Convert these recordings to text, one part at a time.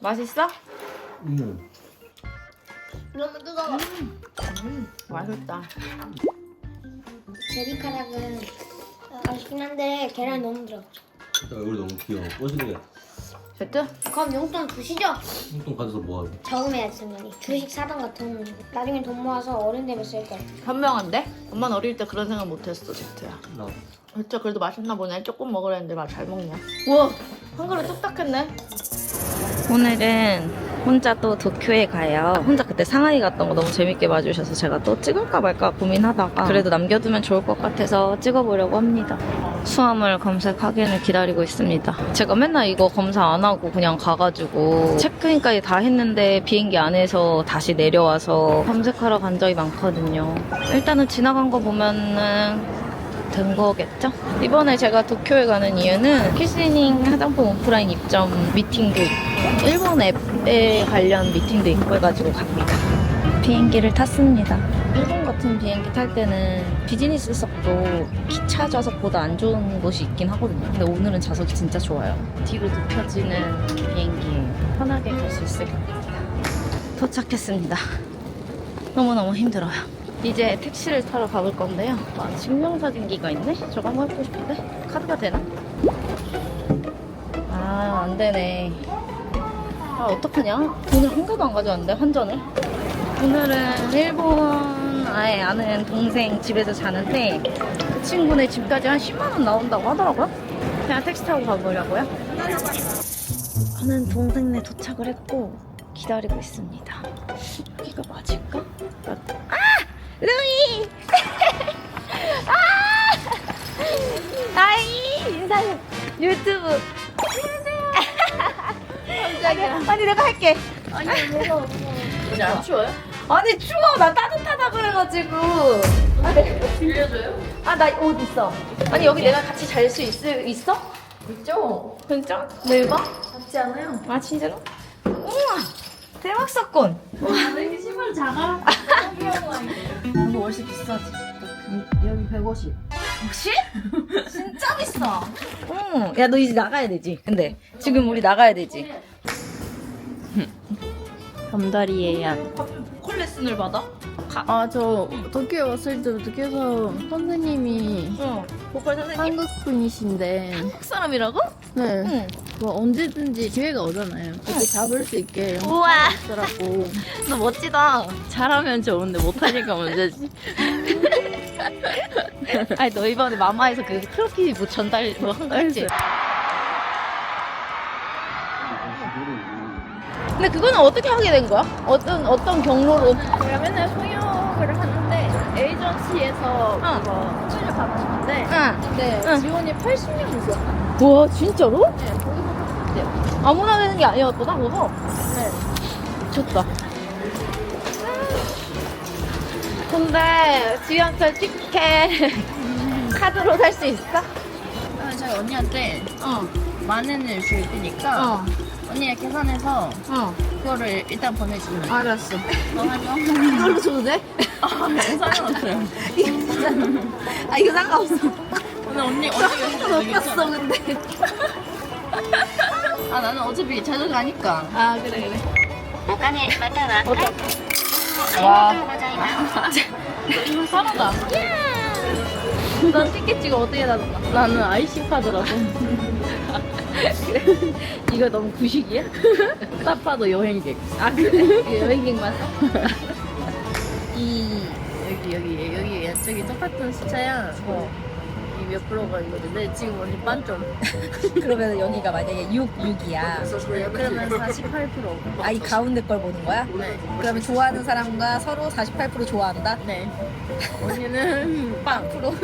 맛있어? 음. 너무 뜨거워. 맛있다. 제리카락은 맛있긴 한데 계란 너무 들어. 얼굴이 너무 귀여워. 뽀시게 세트? 그럼 용돈 주시죠. 똥 받아서 뭐하게. 저금해야지 승관이. 주식 사던가 돈 나중에 돈 모아서 어른 되면 쓸 거야. 현명한데? 엄마는 어릴 때 그런 생각 못했어, 세트야. 나 진짜 그래도 맛있나 보네. 조금 먹으려 했는데 맛 잘 먹냐. 우와, 한 그릇 뚝딱했네. 오늘은 혼자 또 도쿄에 가요. 혼자 그때 상하이 갔던 거 너무 재밌게 봐주셔서 제가 또 찍을까 말까 고민하다가 그래도 남겨두면 좋을 것 같아서 찍어보려고 합니다. 수화물 검색 확인을 기다리고 있습니다. 제가 맨날 이거 검사 안 하고 그냥 가가지고 체크인까지 다 했는데 비행기 안에서 다시 내려와서 검색하러 간 적이 많거든요. 일단은 지나간 거 보면은 된 거겠죠? 이번에 제가 도쿄에 가는 이유는 키스닝 화장품 오프라인 입점 미팅도 있고 일본 앱에 관련 미팅도 있고 해가지고 갑니다. 비행기를 탔습니다. 일본 같은 비행기 탈 때는 비즈니스석도 기차 좌석보다 안 좋은 곳이 있긴 하거든요. 근데 오늘은 좌석이 진짜 좋아요. 뒤로 눕혀지는 비행기에 편하게 갈 수 있을 것 같아요. 도착했습니다. 너무너무 힘들어요. 이제 택시를 타러 가볼 건데요. 아, 증명사진기가 있네? 저거 한번 해보고 싶은데? 카드가 되나? 아, 안 되네. 아, 어떡하냐? 돈을 한 개도 안 가져왔는데, 환전을. 오늘은 일본 아예 아는 동생 집에서 자는데, 그 친구네 집까지 한 10만원 나온다고 하더라고요. 그냥 택시 타고 가보려고요. 저는 동생네 도착을 했고, 기다리고 있습니다. 여기가 맞을까? 맞... 아! 루이! 아! 아이! 인사해. 유튜브. 깜짝이야. 아니, 내가 할게. 아니 무서워. 언니 안 추워요? 아니, 추워. 나 따뜻하다 그래가지고. 아, 네. 빌려줘요? 아, 나 옷 있어. 아니, 여기 내가 같이 잘 수 있어? 있죠. 진짜? 내가? 같지 않아요? 아, 진짜로? 대박 사건! 왜 신발 작아? 이거 월세 비싸지? 여기 150. 150? 진짜 비싸. 응. 야, 너 이제 나가야 되지. 근데 지금 우리 나가야 되지. 감다리에 야콜 레슨을 받아? 아, 저 도쿄에 왔을 때 도쿄에서 선생님이 응. 보컬 선생님? 한국 분이신데 한국 사람이라고? 네, 응. 뭐 언제든지 기회가 오잖아요. 그때 잡을 수 있게 우와. 연습하더라고. 너 멋지다. 잘하면 좋은데 못하니까 문제지. 아니, 너 이번에 마마에서 그 트로피 뭐 전달 뭐한거 했지? 근데 그거는 어떻게 하게 된 거야? 어떤, 어떤 경로로? 제가 맨날 통역을 하는데 에이전시에서 응. 그거 수준을 받았는데 응. 근데 응. 지원이 80명 있었어요. 와, 진짜로? 네, 거기서 탔대요. 아무나 되는 게 아니었구나, 그거? 네. 좋다. 근데 지연철 티켓 카드로 살 수 있어? 그러면 저희 언니한테 어. 만 원을 줄 테니까 어. 언니가 계산해서 어. 그거를 일단 보내주면 돼요. 알았어. 너 하죠? 이걸로 줘도 돼? 아, 네, 상관없어요. 아, 이거 상관없어. 오늘 언니 못 어차피 봤어, 근데. 아 나는 어차피 자주 가니까. 아, 그래, 그래. お金または 어때? ありがとうございます 이거 사라다. 넌 티켓 지금 어떻게 나눠? 나는 IC 카드라서. 이거 너무 구식이야? 사파도 여행객. 아, 그래? 여행객만 써? 이 여기 여기 여기 저기 똑같은 숫자야. 어. 이몇 프로가 이거는데 지금 언니 반점. 그러면 연희가 만약에 6, 6이야. 그러면 48%. 아, 이 가운데 걸 보는 거야? 네. 그러면 좋아하는 사람과 서로 48% 좋아한다? 네. 언니는 빵 프로.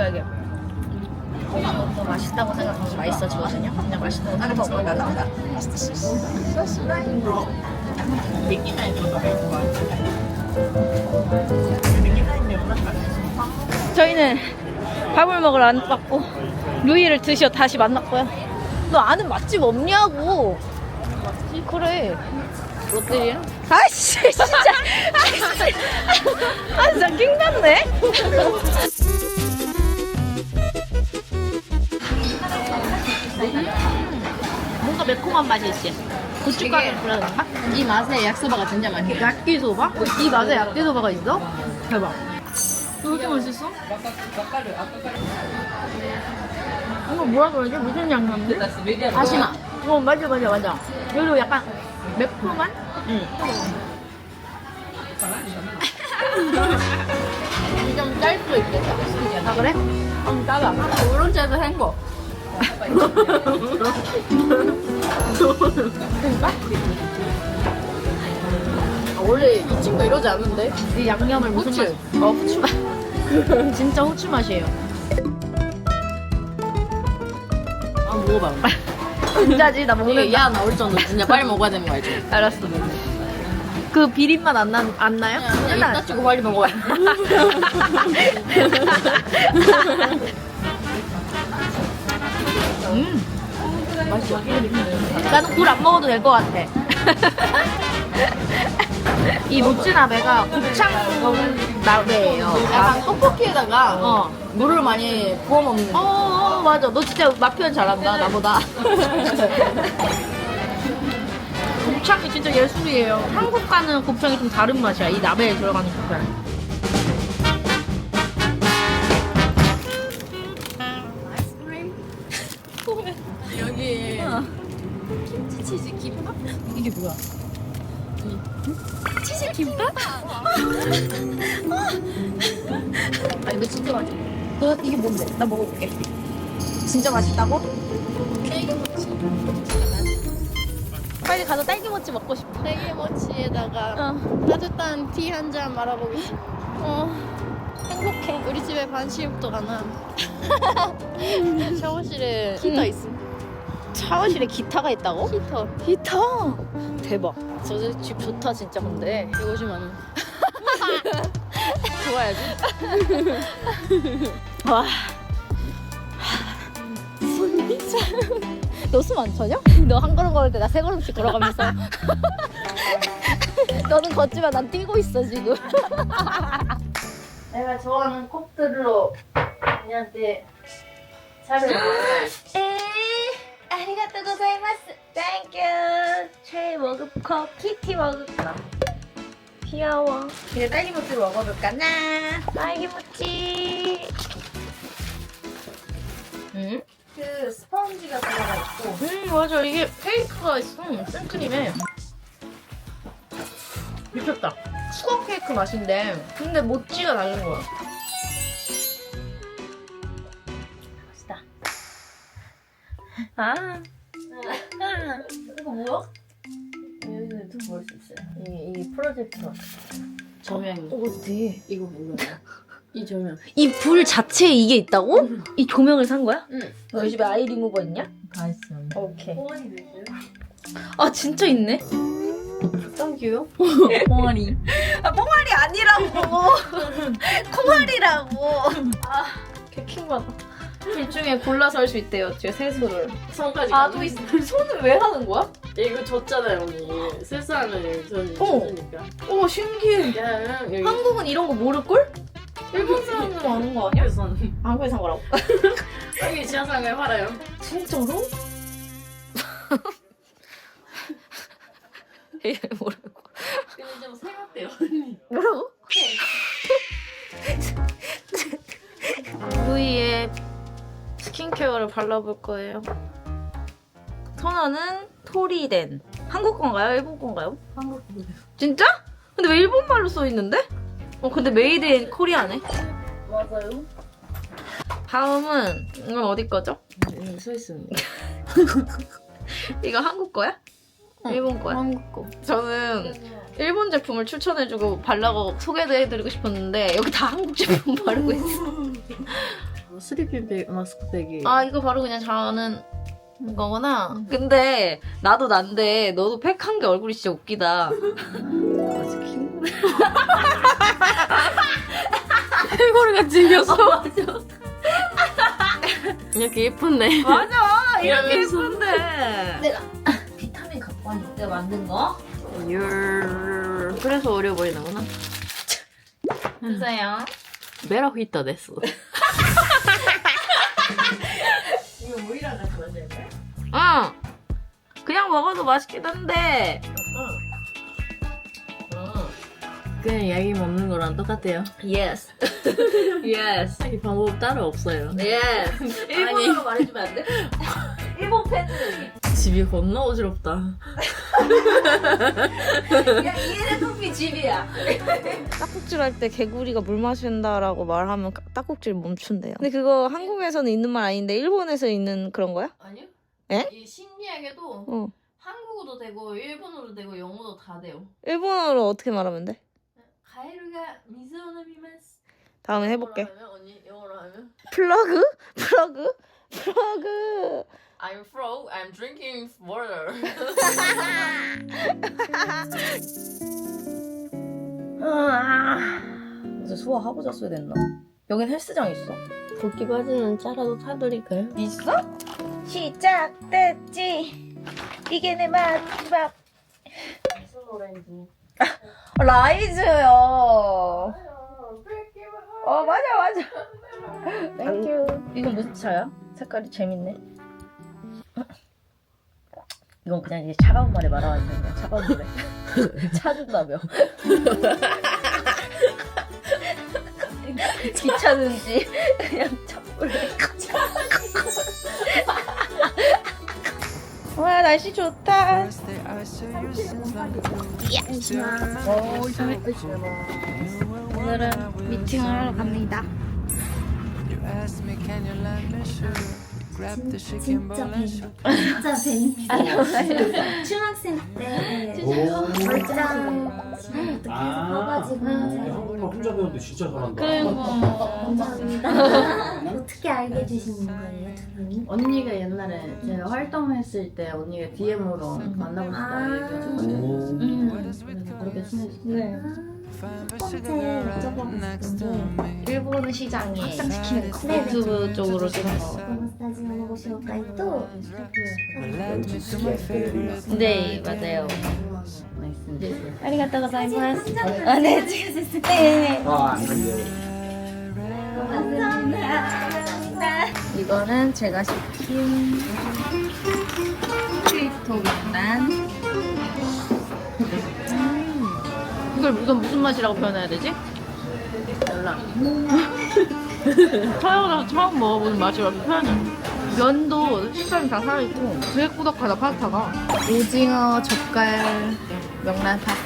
뭐야, 이게? 더 맛있다고 생각하면 맛있어지거든요? 그냥 맛있다고 생각하면 나간다. 저희는 밥을 먹으러 안 왔고 루이를 드시어 다시 만났고요. 너 아는 맛집 없냐고. 맛집? 그래. 롯데리아? 아이씨 진짜 아이씨 아 진짜 킹받네 뭔가 매콤한 맛이 있지. 고춧가루 뿌려졌나? 이 맛에 약소바가 진짜 맛있어. 야끼소바? 이 맛에 야끼소바가 있어? 대박. 이거 왜 이렇게 맛있어? 이거 뭐라 그러지? 무슨 양념인데? 다시마. 어 맞아 맞아 맞아. 그리고 약간 매콤한? 응. 좀 짤 수도 있겠다. 아 그래? 좀 짜다. 오른쪽에서 헹궈. 아, 원래 이 친구 이러지 않는데? 이 양념을 무슨 후추. 맛? 어 후추 맛. 진짜 후추 맛이에요. 아 먹어봐. 진짜지 나 먹는 야 나올 정도 진짜 빨리 먹어야 되는 거 알지? 알았어 그 비린맛 안, 나, 안 나요? 이따 치고 빨리 먹어야 나는 굴 안 먹어도 될 것 같아. 이 모찌나베가 곱창 나베예요 약간 떡볶이에다가 어. 물을 많이 부어 먹는 어, 어 맞아. 너 진짜 맛 표현 잘한다 나보다. 곱창이 진짜 예술이에요. 한국 가는 곱창이 좀 다른 맛이야 이 나베에 들어가는 곱창 진짜 맛있어. 너 이게 뭔데? 나 먹어볼게. 진짜 맛있다고? 딸기 모치. 빨리 가서 딸기 모찌 먹고 싶어 딸기 모치에다가 따뜻한 티 한 잔 말아보고 싶어. 어. 행복해. 우리 집에 반시욕도 가나. 샤워실에 히터 있음. 샤워실에 기타가 있다고? 히터. 기타 대박 저 집 좋다 진짜 근데 150만 원. 좋아야지. 와. 너숨 안 차냐? 너 한 걸음 걸을 때 나 세 걸음씩 걸어가면서. 너는 걷지만 난 뛰고 있어 지금. 내가 좋아하는 컵들로 언니한테 차를 에 아리가또 고자이마스. 땡큐 최애 머그컵 키티 머그컵 귀여워. 이제 딸기 모찌로 먹어볼까 나? 딸기 모찌 응? 그 스펀지가 들어가 있고. 음 맞아. 이게 케이크가 있어. 생크림에. 미쳤다. 수건 케이크 맛인데. 근데 모찌가 다른 거야. 맛있다. 아. 이거 뭐야? 볼 수 있어요. 이, 이 프로젝터 조명이 어디 이거 몰라요. 이 조명. 이 불 자체에 이게 있다고? 이 조명을 산 거야? 응. 너희 집에 아이 리무버 있냐? 다 있어. 오케이 뽕아리도 있어요? 아 진짜 있네? 짱큐요? 뽕아리 아 뽕아리 아니라고 콩아리라고 아 개킹받아 둘 중에 골라서 할 수 있대요 제가 세수를 손까지. 아또 있어 손을 왜 하는 거야? 이거 줬잖아요, 언니. 세수하면 전 어. 줬으니까. 어 신기해 그냥 여기 한국은 이런 거 모를걸? 일본 사람들은 아는 거 아니야? 여기선 한국에 산 거라고 여기 지하상을 팔아요. 진짜로? 이게 뭐라고? 근데 좀 생각돼요, 언니. 뭐라고? 스킨케어를 발라볼 거예요. 토너는 토리덴. 한국 건가요? 일본 건가요? 한국 거예요. 진짜? 근데 왜 일본말로 써 있는데? 어 근데 메이드 인 코리아네. 맞아요. 다음은 이건 어디 거죠? 여기 써 있습니다. 이거 한국 거야? 일본 거야? 한국 거. 저는 일본 제품을 추천해주고 발라고 소개도 해드리고 싶었는데 여기 다 한국 제품 바르고 있어. 스리핀 백 마스크팩이. 아 이거 바로 그냥 자는 거구나. 근데 나도 난데 너도 팩한 게 얼굴이 진짜 웃기다. 해골이가 생겼어. 맞아. 이렇게 예쁜데. 맞아 이렇게 이러면서. 예쁜데. 내가 비타민 갖고 왔는데 내가 만든 거. 율. 그래서 어려 보이는구나. 주세요. 메라 휘다 됐어. 이거 물이랑 같이 마실 거야? 응. 그냥 먹어도 맛있긴 한데. 그냥 야기 먹는 거랑 똑같아요. Yes. yes. 이 방법 따로 없어요. Yes. 일본어로 말해주면 안 돼? 일본 팬들. 집이 겁나 어지럽다. 야 이해는 커피 집이야. 딱국질 할 때 개구리가 물 마신다라고 말하면 딱국질 멈춘대요. 근데 그거 한국에서는 있는 말 아닌데 일본에서 있는 그런 거야? 아니요? 에? 이 신기하게도 어. 한국어도 되고 일본어도 되고 영어도 다 돼요. 일본어로 어떻게 말하면 돼? 가에루가 미즈오노 미마스. 다음에 해볼게. 영어로 하면 언니 영어로 하면 플러그? 플러그? 플러그. I'm frog. I'm drinking water. 어제 소화하고 잤어야 됐나? 여긴 헬스장 있어. 도끼 바지는 짜라도 사드릴까요? 있어? 시작됐지. 이게 내 마지막. 라이즈요. 어 맞아 맞아. 땡큐. 이건 무슨 차야? 색깔이 재밌네. 이건 그냥 이제 차가운 말에 말하는 거야. 차가운 노래. 차준다며. 귀찮은지 그냥 차불래. 와 날씨 좋다. 오늘은 미팅을 하러 갑니다. 진짜 뱀. 진짜 뱀. 중학생 때 얼짱 계속 봐가지고 혼자 배우는데 진짜 잘한다. 감사합니다. 어떻게 알게 되신 거예요, 두 분이? 언니가 옛날에 제가 활동했을 때 언니가 DM으로 만나고 싶다 아. 얘기해가지고 음. 그래서 그렇게 친해졌어요. 네. 첫 번째 여쭤보고 싶은 게 일본 시장에 확장시키는 거. 네네. 유튜브 쪽으로 좀. この スタジオのご紹介と 네 맞아요. 나이스. 아리가또 고자이마스. あ 아 ね 네. 네. 아, 안 돼요. 이거는 제가 시킨 크리스토 명란. 이걸 이건 무슨 맛이라고 표현해야 되지? 몰라. 태어나서 처음 먹어보는 맛이라고 표현해. 면도 식감이 다 살아있고 되게 꾸덕하다 파스타가. 오징어 젓갈 명란탕.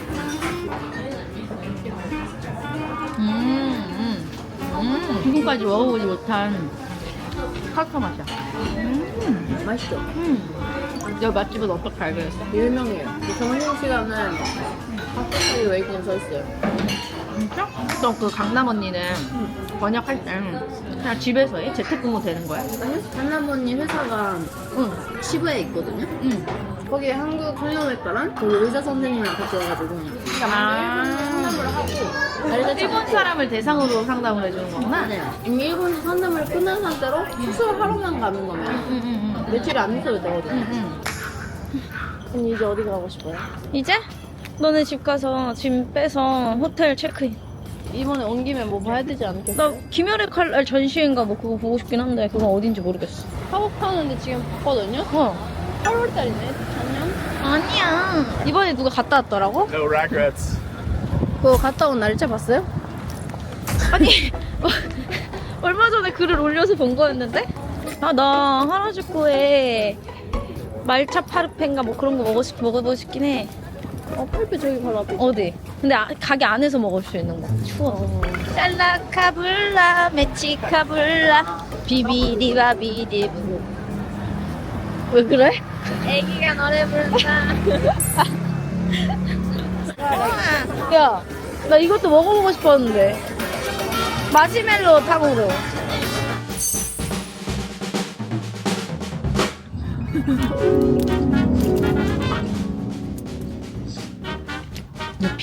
음, 음, 지금까지 먹어보지 못한 파스타 맛이야. 음, 맛있죠? 음. 여기 맛집은 어떻게 알게 됐어? 유명해요. 점심 시간은 파스타리 웨이팅 써있어요. 진짜? 또 그 강남 언니는 번역할 때 그냥 집에서 해? 재택근무 되는 거야? 언니 회사가 응. 시부에 있거든요. 응. 거기 한국 성형외과랑 거기 의사 선생님이랑 같이 와가지고 아. 일본 사람을 대상으로 상담을 해주는 거구나? 네. 이미 일본에서 상담을 끝난 상태로 수술 하러만 가는 거면 응, 응, 며칠 안 있어도 되거든요. 응. 응. 언니 이제 어디 가고 싶어요? 이제? 너네 집 가서 짐 빼서 호텔 체크인. 이번에 온 김에 뭐 봐야 되지 않겠어? 나 김열의 칼날 전시회인가 뭐 그거 보고 싶긴 한데 그건 어딘지 모르겠어. 사업하는데 지금 봤거든요? 어. 8월달이네, 작년? 아니야. 이번에 누가 갔다 왔더라고? No regrets. 그거 갔다 온 날짜 봤어요? 아니 뭐, 얼마 전에 글을 올려서 본 거였는데 아 나 하라주쿠에 말차 파르페인가 뭐 그런 거 먹고 싶, 먹어보고 싶긴 해 어, 팔배 저기 바로 앞에. 어디? 근데 아- 가게 안에서 먹을 수 있는 거. 추워. 짤라카블라 메치카블라 비비디바비디브. 왜 그래? 애기가 노래 부른다. 야, 나 이것도 먹어보고 싶었는데. 마시멜로 탕후루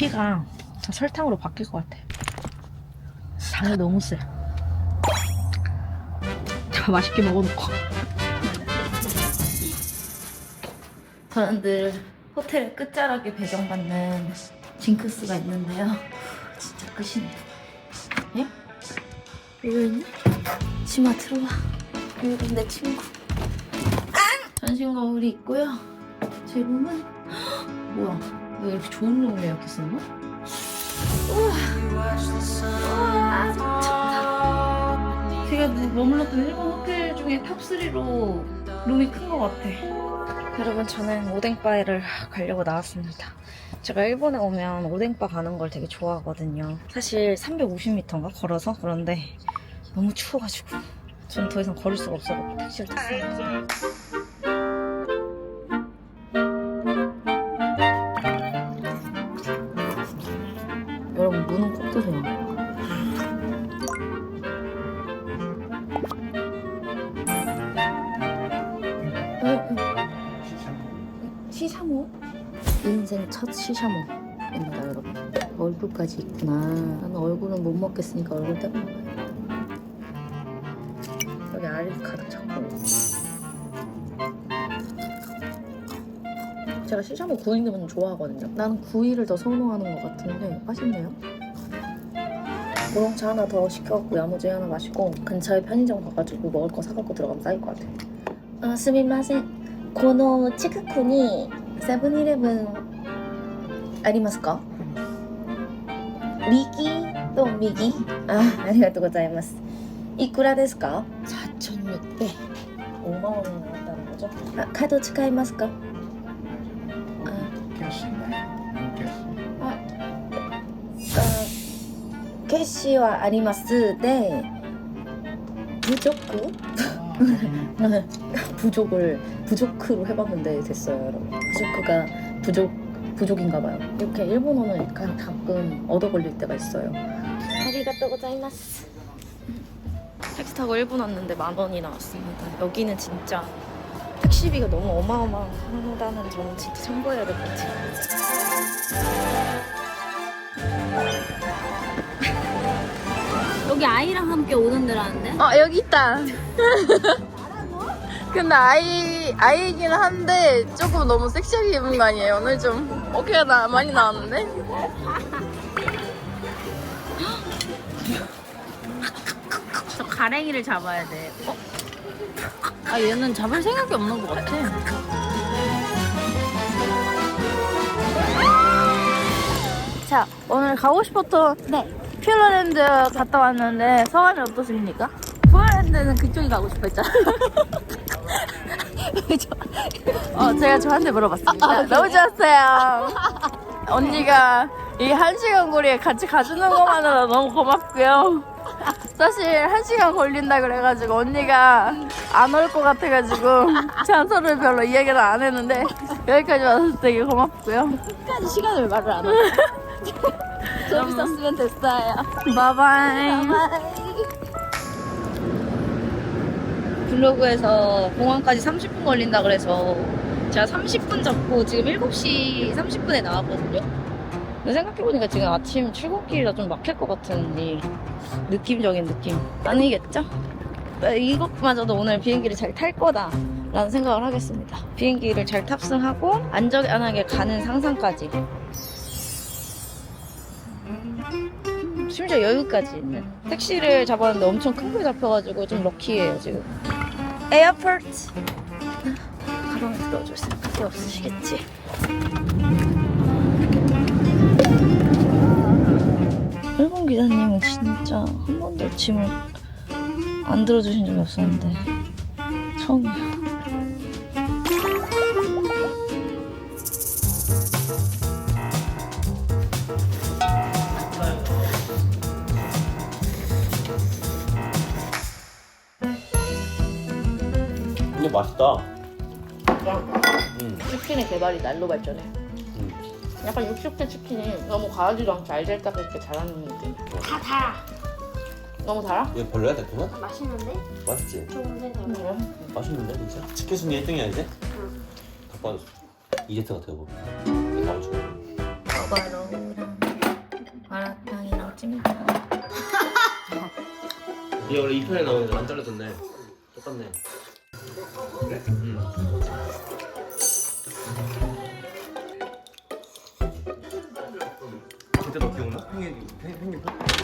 내 피가 설탕으로 바뀔 것 같아. 당이 너무 세. 다 맛있게 먹어놓고. 저는 늘 호텔의 끝자락에 배경받는 징크스가 있는데요. 진짜 끝이네요. 예? 여기 있네? 치마 들어와. 여기 내 친구. 전신 거울이 있고요. 제 헉, 뭐야? 왜 이렇게 좋은 룸을 예약했었나? 우와, 우와, 미쳤다. 제가 뭐 머물렀던 일본 호텔 중에 탑3로 룸이 큰 것 같아. 여러분 저는 오뎅바에를 가려고 나왔습니다. 제가 일본에 오면 오뎅바 가는 걸 되게 좋아하거든요. 사실 350m인가 걸어서 그런데 너무 추워가지고 전 더 이상 걸을 수가 없어서 택시를 탔어요. 참어입니다 여러분. 얼굴까지 있구나. 나는 얼굴은 못 먹겠으니까 얼굴 떼고 여기 알이 가득 찼고. 제가 시샤모 구이 넣으면 좋아하거든요. 나는 구이를 더 선호하는 것 같은데 맛있네요. 우렁차 하나 더 시켜갖고 야무지 하나 마시고 근처에 편의점 가가지고 먹을 거 사갖고 들어가면 싸일 것 같아요. 어, 아 스미마셍 고노 치크쿠니 세븐일레븐 ありますか右と右あありがとうございますいくらですか4,600 5만 원이 나왔다는 거죠? 아, 카드 使いますか 아, あ決死はありますで부족 부족을 부족크로 해봤는데 됐어요, 여러분. 부족크가 부족 부족인가 봐요. 이렇게 일본어는 가- 가끔 얻어 걸릴 때가 있어요. 아리가또 고자이마스. 택시 타고 일본 왔는데 만 원이 나왔습니다. 여기는 진짜 택시비가 너무 어마어마하다는 점은 진짜 참고해야 될 것 같아요. 여기 아이랑 함께 오는 데라는데? 어 여기 있다. 근데 아이 아이긴 한데 조금 너무 섹시하게 입은 거 아니에요? 오늘 좀 어깨가 나 많이 나왔는데? 저 가랭이를 잡아야 돼. 어? 아 얘는 잡을 생각이 없는 것 같아. 자 오늘 가고 싶었던 네 퓨어랜드 갔다 왔는데 소감이 어떠십니까? 퓨어랜드는 그쪽이 가고 싶었잖아. 어 제가 저한테 물어봤습니다. 너무 좋았어요. 언니가 이 한 시간 거리에 같이 가주는 것만으로 너무 고맙고요. 사실 한 시간 걸린다 그래가지고 언니가 안 올 것 같아가지고 장소를 별로 이야기를 안 했는데 여기까지 와서 되게 고맙고요. 끝까지 시간을 말을 안 하고 재밌었으면 됐어요. 바이바이. 블로그에서 공항까지 30분 걸린다 그래서 제가 30분 잡고 지금 7시 30분에 나왔거든요. 근데 생각해보니까 지금 아침 출국길이라 좀 막힐 것 같은 이 느낌적인 느낌 아니겠죠? 네, 이것마저도 오늘 비행기를 잘 탈 거다 라는 생각을 하겠습니다. 비행기를 잘 탑승하고 안전하게 가는 상상까지 심지어 여유까지 있는 택시를 잡았는데 엄청 큰걸 잡혀가지고 좀 럭키해요 지금 에어포트. 가방에 들어줄 생각이 없으시겠지? 일본 기사님은 진짜 한 번도 짐을 안 들어주신 적이 없었는데 처음이야 근데 맛있다. 음. 치킨의 개발이 날로 발전해. 약간 육식된 치킨이 너무 과하지도 않게 알잘딱하게 이렇게 잘하는 느낌. 다 달아. 너무 달아? 이거 별로야 대통은? 맛있는데? 맛있지. 좋은데 더. 응. 맛있는데 진짜. 치킨 순위 1등이야 이제? 응. 다 빠졌어. 이제트가 되고. 다음 주. 버거로우랑 마라탕이랑 찜닭 얘 원래 2편에 나오는데 안 잘라졌네. 똑같네. 그래? 응. 아, 그때 너 기억나? 펭귄, 펭귄, 펭귄.